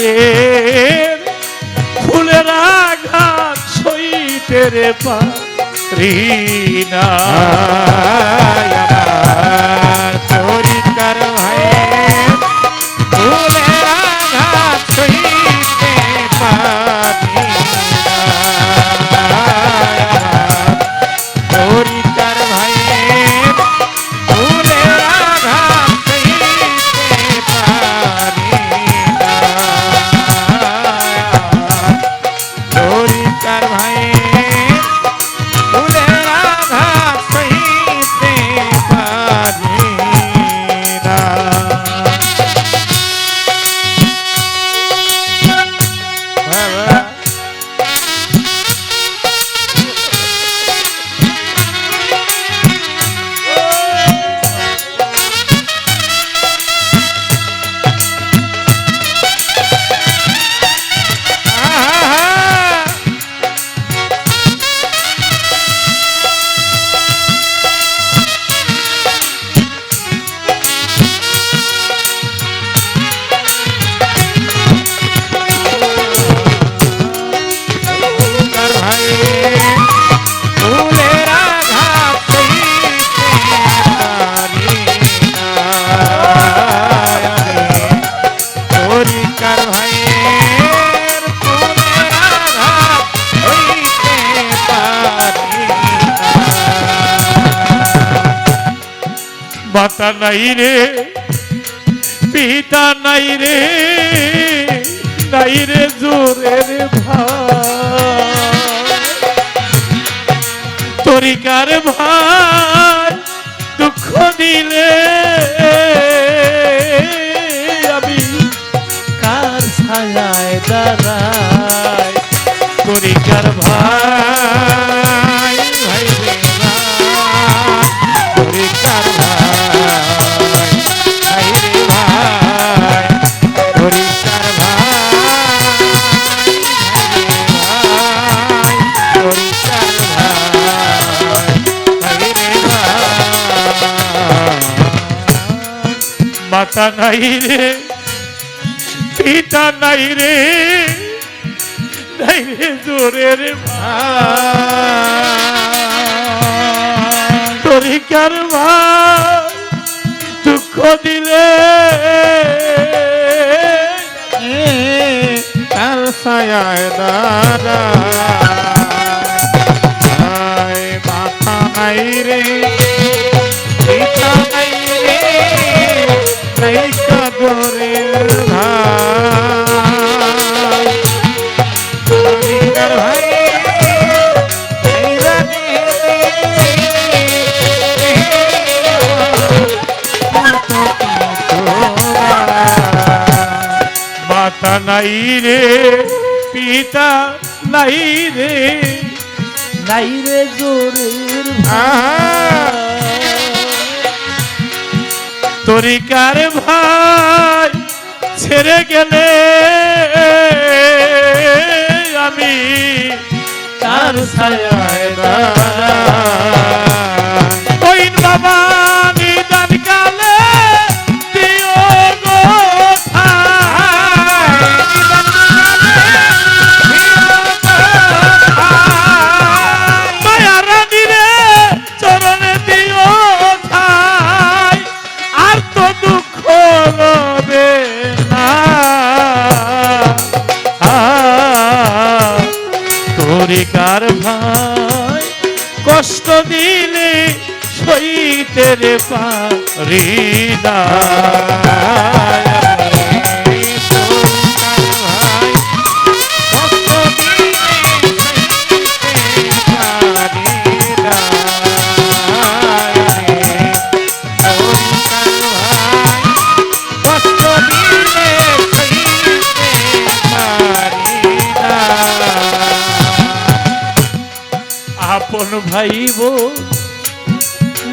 ভাইয়ের ফুলের আঘাত সইতে রে পারি না। নাই রে। পিতা নাই রে। নাই রে জোরে রে তরিকার ভাই, দুঃখ দিলে আমি কার ছায়ায় দাঁড়াই? তরিকার ভাই মাতা নাই রে পিতা নাই রে নাই রে জোরে রে তরিকার ভাই দুঃখ দিলে। তার ছায়ায় দাদা মাথা নাই রে। মাতা নাই রে পিতা নাই রে নাই রে জোরের তরিকার ভাই ছেড়ে গেলে আমি তার কইন বাবা তরিকার ভাই কষ্ট দিলে সইতে রে পারি না।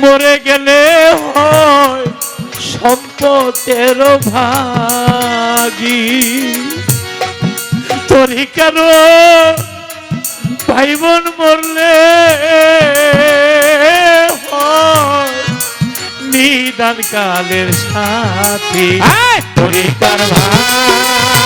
মরে গেলে হয় সম্পদের ভাগি। তোরই কেন ভাই বোন মরলে নিদান কালের সাথী? তরিকার ভাই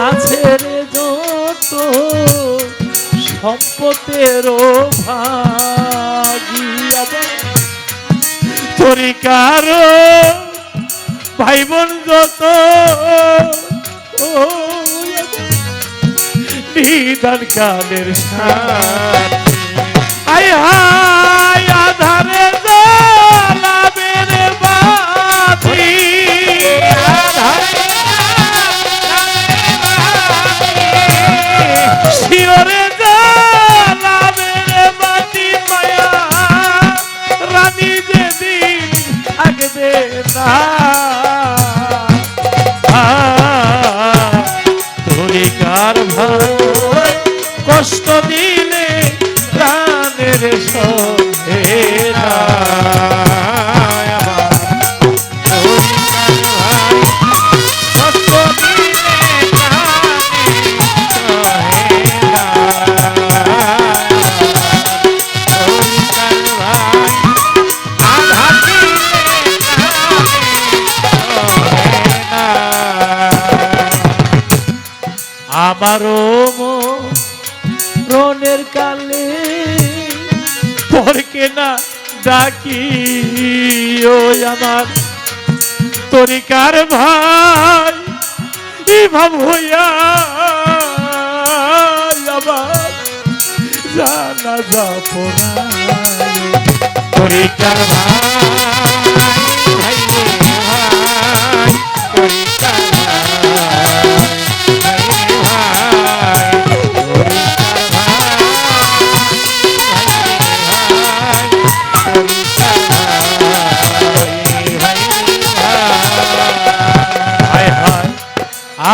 আছের যত সম্পদের ভাগিয়া তরিকার ভাই বোন যত নিদান কালের সাথে আয় হা রানী যেদিন আগবে না মনের কালে। পরকে না ডাকি, ও আমার। তরিকার ভাই, ইমাম হইয়া আমার। জানা যা তরিকার ভাই।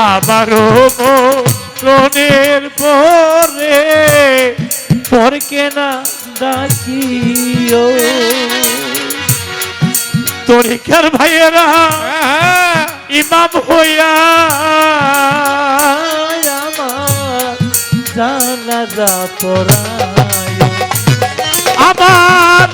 আবারও মনের পরে। পরকে না ডাকিও। তরিকার ভাইয়েরা ইমাম হইয়া আমার জানাজা পড়ায়। আমার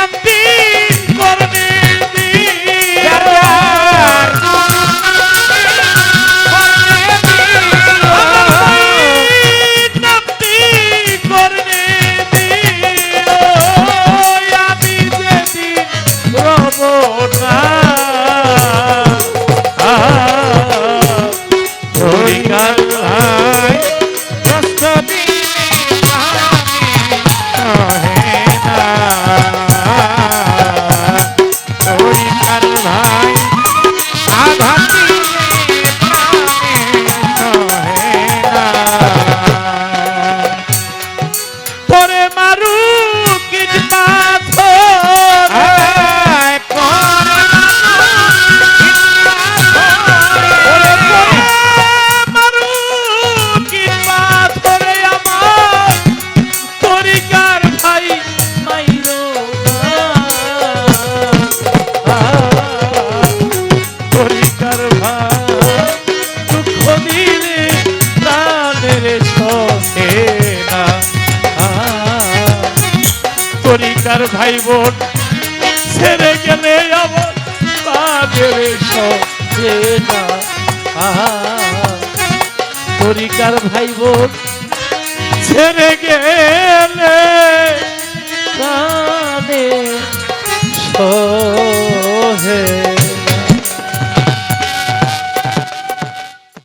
Bambi. তরিকার ভাই বোন ছেড়ে গেলে